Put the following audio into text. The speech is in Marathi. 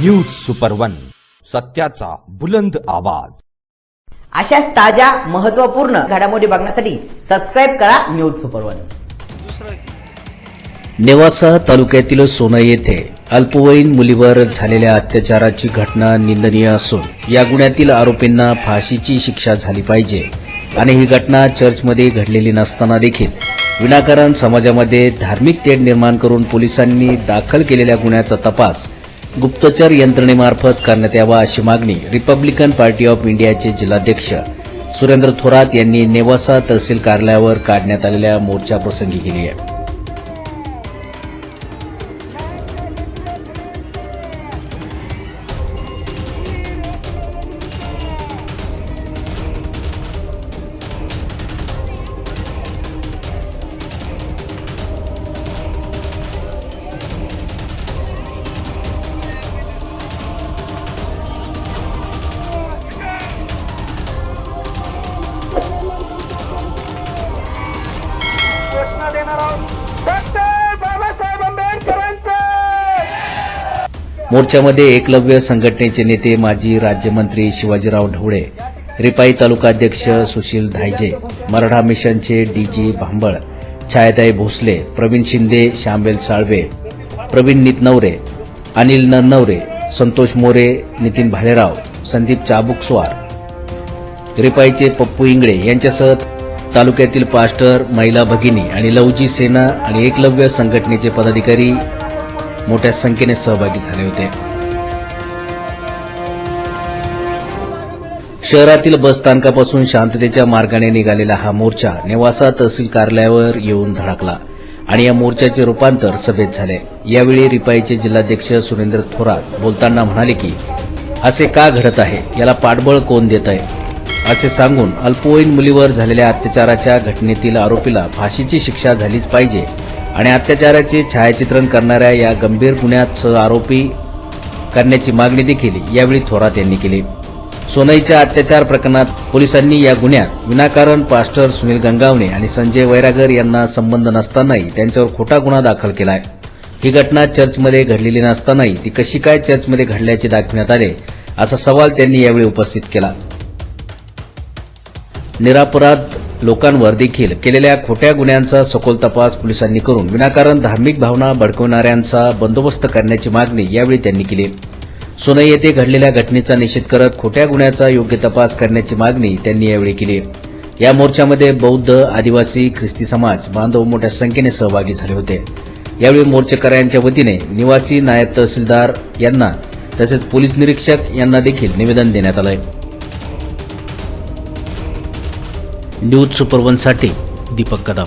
न्यूज सुपर वन सत्याचा बुलंद आवाज. अशाच ताज्या महत्त्वपूर्ण घडामोडी बघण्यासाठी सबस्क्राईब करा न्यूज सुपर वन नेवासा तालुक्यातील सोना येथे अल्पवयीन मुलीवर झालेल्या अत्याचाराची घटना निंदनीय असून या गुन्ह्यातील आरोपींना फाशीची शिक्षा झाली पाहिजे. आणि ही घटना चर्चमध्ये घडलेली नसताना देखील विनाकारण समाजामध्ये धार्मिक तेढ निर्माण करून पोलिसांनी दाखल केलेल्या गुन्ह्याचा तपास गुप्तचर यंत्रणेमार्फत करण्यात यावा अशी मागणी रिपब्लिकन पार्टी ऑफ इंडियाचे जिल्हाध्यक्ष सुरेंद्र थोरात यांनी नेवासा तहसील कार्यालयावर काढण्यात आलेल्या मोर्चाप्रसंगी केली आहे. मोर्चामध्ये एकलव्य संघटनेचे नेते माजी राज्यमंत्री शिवाजीराव ढवळे रिपाई तालुका अध्यक्ष सुशील धायजे मराठा मिशनचे डीजी भांबळ छायाताई भोसले प्रवीण शिंदे शांबेल साळवे प्रवीण नितनवरे अनिल नरनवरे संतोष मोरे नितीन भालेराव संदीप चाबुकस्वार रिपाईचे पप्पू इंगळे यांच्यासह तालुक्यातील पास्टर महिला भगिनी आणि लवजी सेना आणि एकलव्य संघटनेचे पदाधिकारी मोठ्या संख्येने सहभागी झाले होते. शहरातील बस स्थानकापासून शांततेच्या मार्गाने निघालेला हा मोर्चा नेवासा तहसील कार्यालयावर येऊन धडकला आणि या मोर्चाचे रूपांतर सभेत झाले. यावेळी रिपाईचे जिल्हाध्यक्ष सुरेंद्र थोरात बोलताना म्हणाले की असे का घडत आहे? याला पाठबळ कोण देत आहे? असे सांगून अल्पवयीन मुलीवर झालेल्या अत्याचाराच्या घटनेतील आरोपीला फाशीची शिक्षा झालीच पाहिजे आणि अत्याचाराचे छायाचित्रण करणाऱ्या या गंभीर गुन्ह्यात सह आरोपी करण्याची मागणी देखील यावेळी थोरात यांनी केली. सोनईच्या अत्याचार प्रकरणात पोलिसांनी या गुन्ह्यात विनाकारण पास्टर सुनील गंगावणे आणि संजय वैरागर यांना संबंध नसतानाही त्यांच्यावर खोटा गुन्हा दाखल केलाय. ही घटना चर्चमध्ये घडलेली नसतानाही ती कशी काय चर्चमध्ये घडल्याचे दाखविण्यात आले असा सवाल त्यांनी यावेळी उपस्थित केला. निरापराध लोकांवर देखील केलेल्या खोट्या गुन्ह्यांचा सखोल तपास पोलिसांनी करून विनाकारण धार्मिक भावना भडकवणाऱ्यांचा बंदोबस्त करण्याची मागणी यावेळी त्यांनी केली. सोनई येथे घडलेल्या घटनेचा निषेध करत खोट्या गुन्ह्याचा योग्य तपास करण्याची मागणी त्यांनी यावेळी केली. या मोर्चामध्ये बौद्ध आदिवासी ख्रिस्ती समाज बांधव मोठ्या संख्येने सहभागी झाले होते. यावेळी मोर्चेकऱ्यांच्या वतीने निवासी नायब तहसीलदार यांना तसेच पोलीस निरीक्षक यांना देखील निवेदन देण्यात आलं आहे न्यूज सुपरवनसाठी दीपक कदम.